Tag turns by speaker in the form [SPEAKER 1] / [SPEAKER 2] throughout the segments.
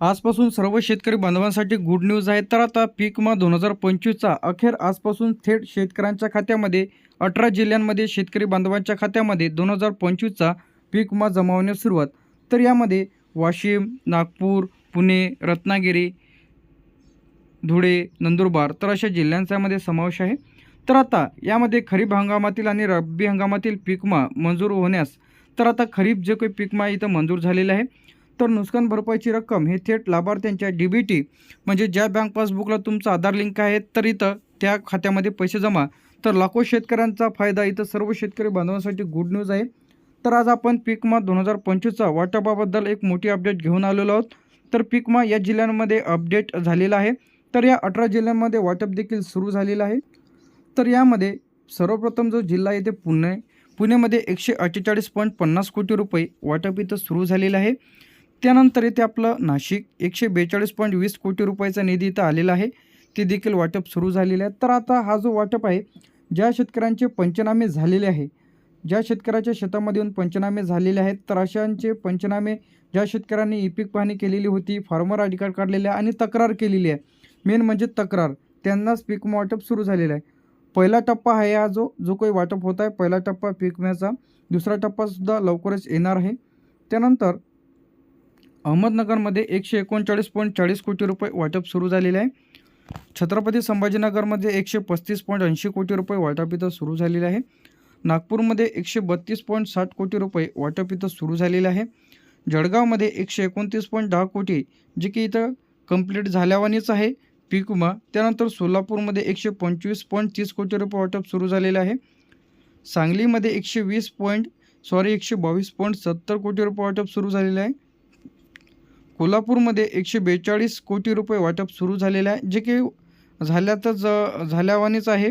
[SPEAKER 1] आजपासून सर्व शेतकरी बांधवांसाठी गुड न्यूज आहे. तर आता पीक विमा दोन हजार पंचवीसचा अखेर आजपासून थेट शेतकऱ्यांच्या खात्यामध्ये अठरा जिल्ह्यांमध्ये शेतकरी बांधवांच्या खात्यामध्ये दोन हजार पंचवीसचा पीक विमा जमावण्यास सुरुवात. तर यामध्ये वाशिम नागपूर पुणे रत्नागिरी धुळे नंदुरबार तर अशा जिल्ह्यांच्यामध्ये समावेश आहे. तर आता यामध्ये खरीप हंगामातील आणि रब्बी हंगामातील पीकमा मंजूर होण्यास तर आता खरीप जे काही पीकमा इथं मंजूर झालेलं आहे तर नुकसान भरपाईची रक्कम हे थेट लाभार्थ्यांच्या डी बी टी म्हणजे ज्या बँक पासबुकला तुमचं आधार लिंक आहे तर इथं त्या खात्यामध्ये पैसे जमा. तर लाखो शेतकऱ्यांचा फायदा इथं सर्व शेतकरी बांधवांसाठी गुड न्यूज आहे. तर आज आपण पिकमा दोन हजार पंचवीसचा वाटपाबद्दल एक मोठी अपडेट घेऊन आलेलो आहोत. तर पीकमा या जिल्ह्यांमध्ये अपडेट झालेला आहे. तर या अठरा जिल्ह्यांमध्ये वाटप देखील सुरू झालेलं आहे. तर यामध्ये सर्वप्रथम जो जिल्हा आहे ते पुणे. पुणेमध्ये एकशे अठ्ठेचाळीस पॉईंट पन्नास कोटी रुपये वाटप इथं सुरू झालेलं आहे. त्यानंतर इथे आपलं नाशिक एकशे बेचाळीस पॉईंट वीस कोटी रुपयाचा निधी इथं आलेला आहे. ते देखील वाटप सुरू झालेलं आहे तर आता हा जो वाटप आहे ज्या शेतकऱ्यांचे पंचनामे झालेले आहे ज्या शेतकऱ्याच्या शेतामध्ये येऊन पंचनामे झालेले आहेत तर अशांचे पंचनामे ज्या शेतकऱ्यांनी ई पीक पाहणी केलेली होती फार्मर आय डी कार्ड काढलेले आहे आणि तक्रार केलेली आहे. मेन म्हणजे तक्रार. त्यांनाच पीक वाटप सुरू झालेलं आहे. पहिला टप्पा आहे हा जो जो काही वाटप होत आहे पहिला टप्पा पीक विम्याचा. दुसरा टप्पासुद्धा लवकरच येणार आहे. त्यानंतर अहमदनगरमध्ये एकशे एकोणचाळीस पॉईंट चाळीस कोटी रुपये वाटप सुरू झालेले आहे. छत्रपती संभाजीनगरमध्ये एकशे पस्तीस पॉईंट ऐंशी कोटी रुपये वाटप इथं सुरू झालेले आहे. नागपूरमध्ये एकशे बत्तीस पॉईंट साठ कोटी रुपये वाटप इथं सुरू झालेले आहे. जळगावमध्ये एकशे एकोणतीस पॉईंट दहा कोटी जे की इथं कंप्लीट झाल्यावानीच आहे. पीक विमा त्यानंतर सोलापूरमध्ये एकशे पंचवीस पॉईंट तीस कोटी रुपये वाटप सुरू झालेलं आहे. सांगलीमध्ये एकशे वीस पॉईंट सॉरी एकशे बावीस पॉईंट सत्तर कोटी रुपये वाटप सुरू झालेलं आहे. कोल्हापूरमध्ये एकशे बेचाळीस कोटी रुपये वाटप सुरू झालेलं आहे. जे की झाल्यातच झाल्यावानीच आहे.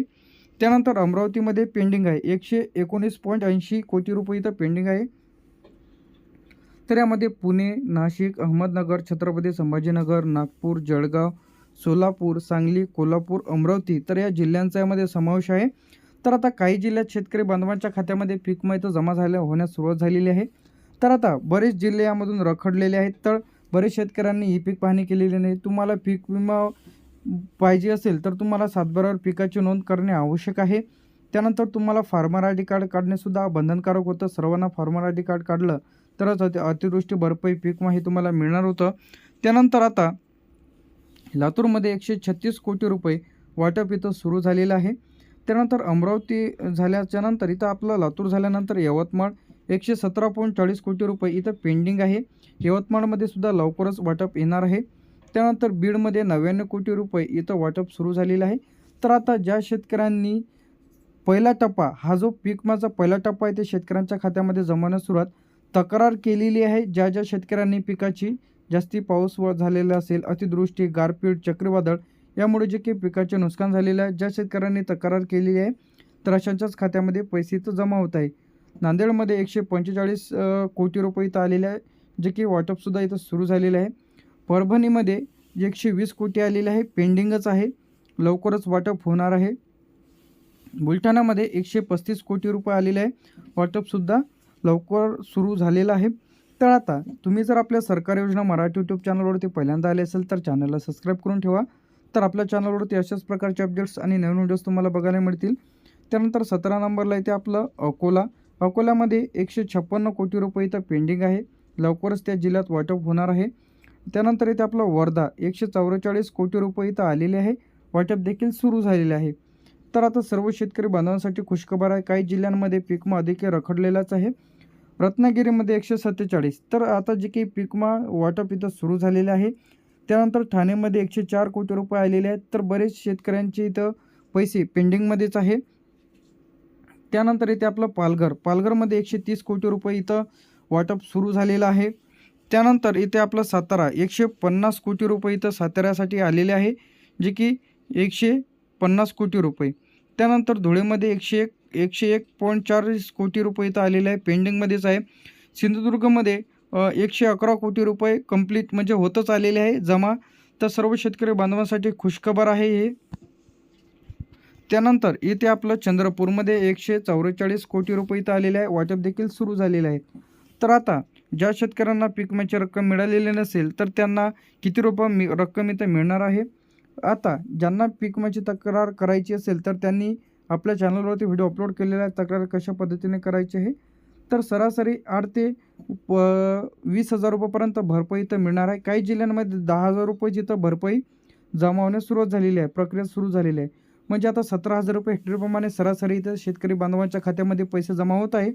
[SPEAKER 1] त्यानंतर अमरावतीमध्ये पेंडिंग आहे. एकशे एकोणीस पॉईंट ऐंशी कोटी रुपये इथं पेंडिंग आहे. तर यामध्ये पुणे नाशिक अहमदनगर छत्रपती संभाजीनगर नागपूर जळगाव सोलापूर सांगली कोल्हापूर अमरावती तर या जिल्ह्यांचा यामध्ये समावेश आहे. तर आता काही जिल्ह्यात शेतकरी बांधवांच्या खात्यामध्ये पीक विमा इथं जमा झाल्या होण्यास सुरुवात झालेली आहे. तर आता बरेच जिल्हे यामधून रखडलेले आहेत. तर बरेच शेतकऱ्यांनी ई पीक पाहणी केलेली नाही. तुम्हाला पीक विमा पाहिजे असेल तर तुम्हाला सातबारावर पिकाची नोंद करणे आवश्यक आहे. त्यानंतर तुम्हाला फार्मर आय डी कार्ड काढणेसुद्धा बंधनकारक होतं. सर्वांना फार्मर आय डी कार्ड काढलं तरच अति अतिवृष्टी भरपाई पीक हे तुम्हाला मिळणार होतं. त्यानंतर आता लातूरमध्ये एकशे छत्तीस कोटी रुपये वाटप इथं सुरू झालेलं आहे. त्यानंतर अमरावती झाल्याच्यानंतर इथं आपलं लातूर झाल्यानंतर यवतमाळ एकशे सतरा पॉईंट चाळीस कोटी रुपये इथं पेंडिंग आहे. यवतमाळमध्ये सुद्धा लवकरच वाटप येणार आहे. त्यानंतर बीडमध्ये नव्याण्णव कोटी रुपये इथं वाटप सुरू झालेलं आहे. तर आता ज्या शेतकऱ्यांनी पहिला टप्पा हा जो पीकमाचा पहिला टप्पा आहे ते शेतकऱ्यांच्या खात्यामध्ये जमवण्यास सुरुवात तक्रार केलेली आहे. ज्या ज्या शेतकऱ्यांनी पिकाची जास्ती पाऊस व झालेला असेल अतिवृष्टी गारपीट चक्रीवादळ यामुळे जे काही पिकाचे नुकसान झालेलं आहे ज्या शेतकऱ्यांनी तक्रार केलेली आहे तर अशांच्याच खात्यामध्ये पैसे तर जमा होत आहे. नांदेडमध्ये एकशे पंचेचाळीस कोटी रुपये इथं आलेले आहे जे की वाटपसुद्धा इथं सुरू झालेलं आहे. परभणीमध्ये एकशे वीस कोटी आलेले आहे पेंडिंगच आहे. लवकरच वाटप होणार आहे. बुलढाणामध्ये एकशे पस्तीस कोटी रुपये आलेले आहे. वाटपसुद्धा लवकर सुरू झालेलं आहे. तर आता तुम्ही जर आपल्या सरकारी योजना मराठी यूट्यूब चॅनलवरती पहिल्यांदा आले असेल तर चॅनलला सबस्क्राईब करून ठेवा. तर आपल्या चॅनलवरती अशाच प्रकारचे अपडेट्स आणि नवीन व्हिडिओज तुम्हाला बघायला मिळतील. त्यानंतर सतरा नंबरला इथे आपलं अकोला अकोल्यामध्ये एकशे छप्पन्न कोटी रुपये इथं पेंडिंग आहे. लवकरच त्या जिल्ह्यात वाटप होणार आहे. त्यानंतर इथे आपलं वर्धा एकशे चौवेचाळीस कोटी रुपये इथं आलेले आहे. वाटप देखील सुरू झालेले आहे. तर आता सर्व शेतकरी बांधवांसाठी खुशखबर आहे. काही जिल्ह्यांमध्ये पिकमा अधिक रखडलेलाच आहे. रत्नागिरीमध्ये एकशे सत्तेचाळीस. तर आता जे काही पिकमा वाटप इथं सुरू झालेले आहे त्यानंतर ठाणेमध्ये एकशे चार कोटी रुपये आलेले आहेत. तर बरेच शेतकऱ्यांचे इथं पैसे पेंडिंगमध्येच आहे. त्यानंतर इथे आपलं पालघर. पालघरमध्ये एकशे तीस कोटी रुपये इथं वाटप सुरू झालेलं आहे. त्यानंतर इथे आपलं सातारा. एकशे पन्नास कोटी रुपये इथं साताऱ्यासाठी आलेले आहे जे की एकशे पन्नास कोटी रुपये. त्यानंतर धुळेमध्ये एकशे एक एकशे एक पॉईंट चाळीस कोटी रुपये इथं आलेले आहे पेंडिंगमध्येच आहे. सिंधुदुर्गमध्ये एकशे अकरा कोटी रुपये कंप्लीट म्हणजे होतच आलेले आहे. जमा तर सर्व शेतकरी बांधवांसाठी खुशखबर आहे हे. त्यानंतर इथे आपलं चंद्रपूरमध्ये एकशे चौवेचाळीस कोटी रुपये इथं आलेले आहे. वाटप देखील सुरू झालेले आहे. तर आता ज्या शेतकऱ्यांना पीक विम्याची रक्कम मिळालेली नसेल तर त्यांना किती रुपये मी रक्कम इथं मिळणार आहे? आता ज्यांना पीक विम्याची तक्रार करायची असेल तर त्यांनी आपल्या चॅनलवरती व्हिडिओ अपलोड केलेला आहे. तक्रार कशा पद्धतीने करायची आहे? तर सरासरी आठ ते प- वीस हजार रुपयापर्यंत भरपाई इथं मिळणार आहे. काही जिल्ह्यांमध्ये दहा हजार रुपये जिथं भरपाई जमा होण्यास सुरुवात झालेली आहे प्रक्रिया सुरू झालेली आहे. म्हणजे आता सतरा हजार रुपये हेक्टरप्रमाणे सरासरी इथं शेतकरी बांधवांच्या खात्यामध्ये पैसे जमा होत आहे.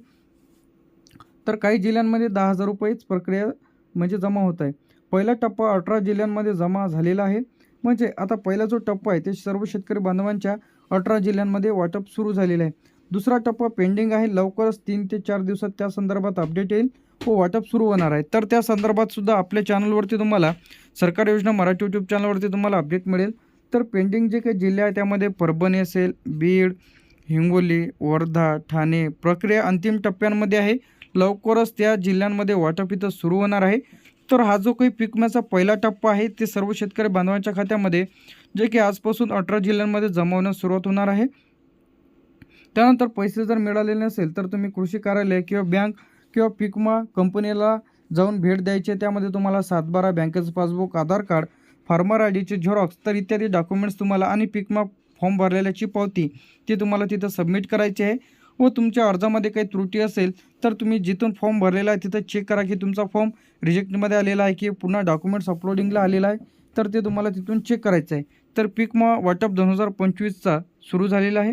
[SPEAKER 1] तर काही जिल्ह्यांमध्ये दहा हजार रुपयेच प्रक्रिया म्हणजे जमा होत आहे. पहिला टप्पा अठरा जिल्ह्यांमध्ये जमा झालेला आहे. म्हणजे आता पहिला जो टप्पा आहे ते सर्व शेतकरी बांधवांच्या अठरा जिल्ह्यांमध्ये वाटप सुरू झालेलं आहे. दुसरा टप्पा पेंडिंग आहे. लवकरच तीन ते चार दिवसात त्या संदर्भात अपडेट येईल व वाटप सुरू होणार आहे. तर त्या संदर्भात सुद्धा आपल्या चॅनलवरती तुम्हाला सरकारी योजना मराठी यूट्यूब चॅनलवरती तुम्हाला अपडेट मिळेल. तर पेंडिंग जे काही जिल्हे आहे त्यामध्ये परभणी असेल बीड हिंगोली वर्धा ठाणे प्रक्रिया अंतिम टप्प्यांमध्ये आहे. लवकरच त्या जिल्ह्यांमध्ये वाटप इथं सुरू होणार आहे. तर हा जो काही पीक पहिला टप्पा आहे ते सर्व शेतकरी बांधवांच्या खात्यामध्ये जे की आजपासून अठरा जिल्ह्यांमध्ये जमवण्यास सुरुवात होणार आहे. त्यानंतर पैसे जर मिळाले नसेल तर तुम्ही कृषी कार्यालय किंवा बँक किंवा पिकमा कंपनीला जाऊन भेट द्यायची आहे. त्यामध्ये तुम्हाला सातबारा बँकेचं passbook Aadhaar card farmer I डीचे झेरॉक्स तर इत्यादी डॉक्युमेंट्स तुम्हाला आणि पिकमा फॉर्म भरलेल्याची पावती ती तुम्हाला तिथं सबमिट करायची आहे. व तुमच्या अर्जामध्ये काही त्रुटी असेल तर तुम्ही जिथून फॉर्म भरलेला आहे तिथं चेक करा की तुमचा फॉर्म रिजेक्टमध्ये आलेला आहे की पुन्हा डॉक्युमेंट्स अपलोडिंगला आलेला आहे तर ते तुम्हाला तिथून चेक करायचं आहे. तर पिकमा वाटप दोन हजार पंचवीसचा सुरू झालेला आहे.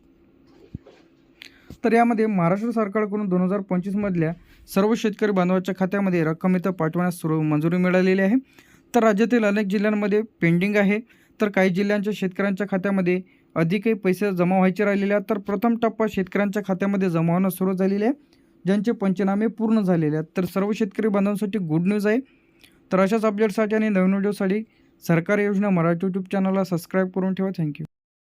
[SPEAKER 1] तर यामध्ये महाराष्ट्र सरकारकडून दोन हजार पंचवीसमधल्या सर्व शेतकरी बांधवाच्या खात्यामध्ये रक्कम इथं पाठवण्यास सुरू मंजुरी मिळालेली आहे. तर राज्यातील अनेक जिल्ह्यांमध्ये पेंडिंग आहे. तर काही जिल्ह्यांच्या शेतकऱ्यांच्या खात्यामध्ये अधिकही पैसे जमा व्हायचे राहिलेले आहेत. तर प्रथम टप्पा शेतकऱ्यांच्या खात्यामध्ये जमा होणं सुरू झालेले आहे. ज्यांचे पंचनामे पूर्ण झालेले आहेत. तर सर्व शेतकरी बांधवांसाठी गुड न्यूज आहे. तर अशाच अपडेटसाठी आणि नवीन व्हिडिओसाठी सरकारी योजना मराठी यूट्यूब चॅनलला सबस्क्राईब करून ठेवा. थँक्यू